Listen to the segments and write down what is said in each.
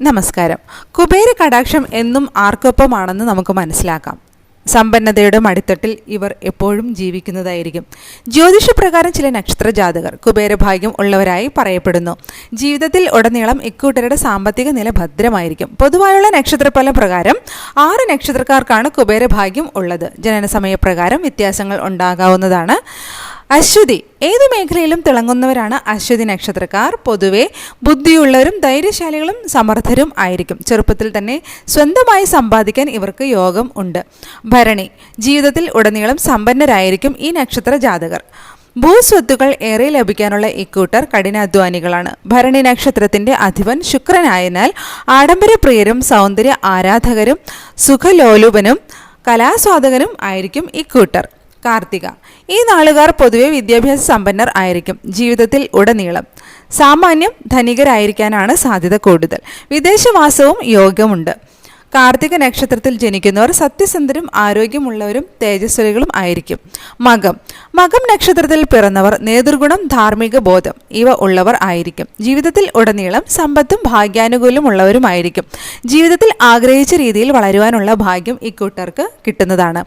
നമസ്കാരം. കുബേര കടാക്ഷം എന്നും ആർക്കൊപ്പമാണെന്ന് നമുക്ക് മനസ്സിലാക്കാം. സമ്പന്നതയുടെ മടിത്തട്ടിൽ ഇവർ എപ്പോഴും ജീവിക്കുന്നതായിരിക്കും. ജ്യോതിഷപ്രകാരം ചില നക്ഷത്ര ജാതകർ കുബേരഭാഗ്യം ഉള്ളവരായി പറയപ്പെടുന്നു. ജീവിതത്തിൽ ഉടനീളം ഇക്കൂട്ടരുടെ സാമ്പത്തിക നില ഭദ്രമായിരിക്കും. പൊതുവായുള്ള നക്ഷത്രഫലം പ്രകാരം ആറ് നക്ഷത്രക്കാർക്കാണ് കുബേരഭാഗ്യം ഉള്ളത്. ജനനസമയപ്രകാരം വ്യത്യാസങ്ങൾ ഉണ്ടാകാവുന്നതാണ്. അശ്വതി. ഏത് മേഖലയിലും തിളങ്ങുന്നവരാണ് അശ്വതി നക്ഷത്രക്കാർ. പൊതുവെ ബുദ്ധിയുള്ളവരും ധൈര്യശാലികളും സമർത്ഥരും ആയിരിക്കും. ചെറുപ്പത്തിൽ തന്നെ സ്വന്തമായി സമ്പാദിക്കാൻ ഇവർക്ക് യോഗം ഉണ്ട്. ഭരണി. ജീവിതത്തിൽ ഉടനീളം സമ്പന്നരായിരിക്കും ഈ നക്ഷത്ര ജാതകർ. ഭൂസ്വത്തുക്കൾ ഏറെ ലഭിക്കാനുള്ള ഇക്കൂട്ടർ കഠിനാധ്വാനികളാണ്. ഭരണി നക്ഷത്രത്തിന്റെ അധിപൻ ശുക്രനായതിനാൽ ആഡംബരപ്രിയരും സൗന്ദര്യ ആരാധകരും സുഖലോലുപനും കലാസ്വാദകനും ആയിരിക്കും ഇക്കൂട്ടർ. കാർത്തിക. ഈ നാളുകാർ പൊതുവെ വിദ്യാഭ്യാസ സമ്പന്നർ ആയിരിക്കും. ജീവിതത്തിൽ ഉടനീളം. സാമാന്യം ധനികരായിരിക്കാനാണ് സാധ്യത കൂടുതൽ. വിദേശവാസവും യോഗമുണ്ട് കാർത്തിക നക്ഷത്രത്തിൽ ജനിക്കുന്നവർ സത്യസന്ധരും ആരോഗ്യമുള്ളവരും തേജസ്വലികളും ആയിരിക്കും. മകം. മകം നക്ഷത്രത്തിൽ പിറന്നവർ നേതൃഗുണം ധാർമ്മിക ബോധം. ഇവ ഉള്ളവർ ആയിരിക്കും. ജീവിതത്തിൽ ഉടനീളം സമ്പത്തും ഭാഗ്യാനുകൂല്യമുള്ളവരുമായിരിക്കും ജീവിതത്തിൽ ആഗ്രഹിച്ച രീതിയിൽ വളരുവാനുള്ള ഭാഗ്യം ഇക്കൂട്ടർക്ക് കിട്ടുന്നതാണ്.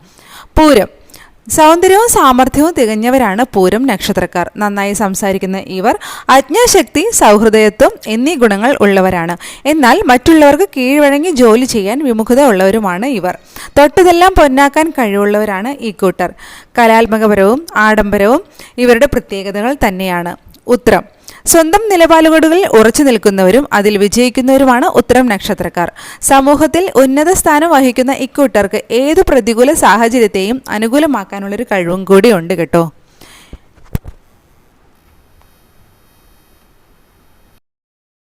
പൂരം. സൗന്ദര്യവും സാമർഥ്യവും തികഞ്ഞവരാണ് പൂരം നക്ഷത്രക്കാർ. നന്നായി സംസാരിക്കുന്ന ഇവർ അജ്ഞാശക്തി സൗഹൃദയത്വം എന്നീ ഗുണങ്ങൾ ഉള്ളവരാണ്. എന്നാൽ മറ്റുള്ളവർക്ക് കീഴ്വഴങ്ങി ജോലി ചെയ്യാൻ വിമുഖത ഉള്ളവരുമാണ് ഇവർ. തൊട്ടതെല്ലാം പൊന്നാക്കാൻ കഴിവുള്ളവരാണ് ഈ കൂട്ടർ. കലാത്മകപരവും ആഡംബരവും ഇവരുടെ പ്രത്യേകതകൾ തന്നെയാണ്. ഉത്രം സ്വന്തം നിലപാടുകളിൽ ഉറച്ചു നിൽക്കുന്നവരും അതിൽ വിജയിക്കുന്നവരുമാണ് ഉത്തരം നക്ഷത്രക്കാർ. സമൂഹത്തിൽ ഉന്നത സ്ഥാനം വഹിക്കുന്ന ഇക്കൂട്ടർക്ക് ഏതു പ്രതികൂല സാഹചര്യത്തെയും അനുകൂലമാക്കാനുള്ളൊരു കഴിവും കൂടി ഉണ്ട് കേട്ടോ.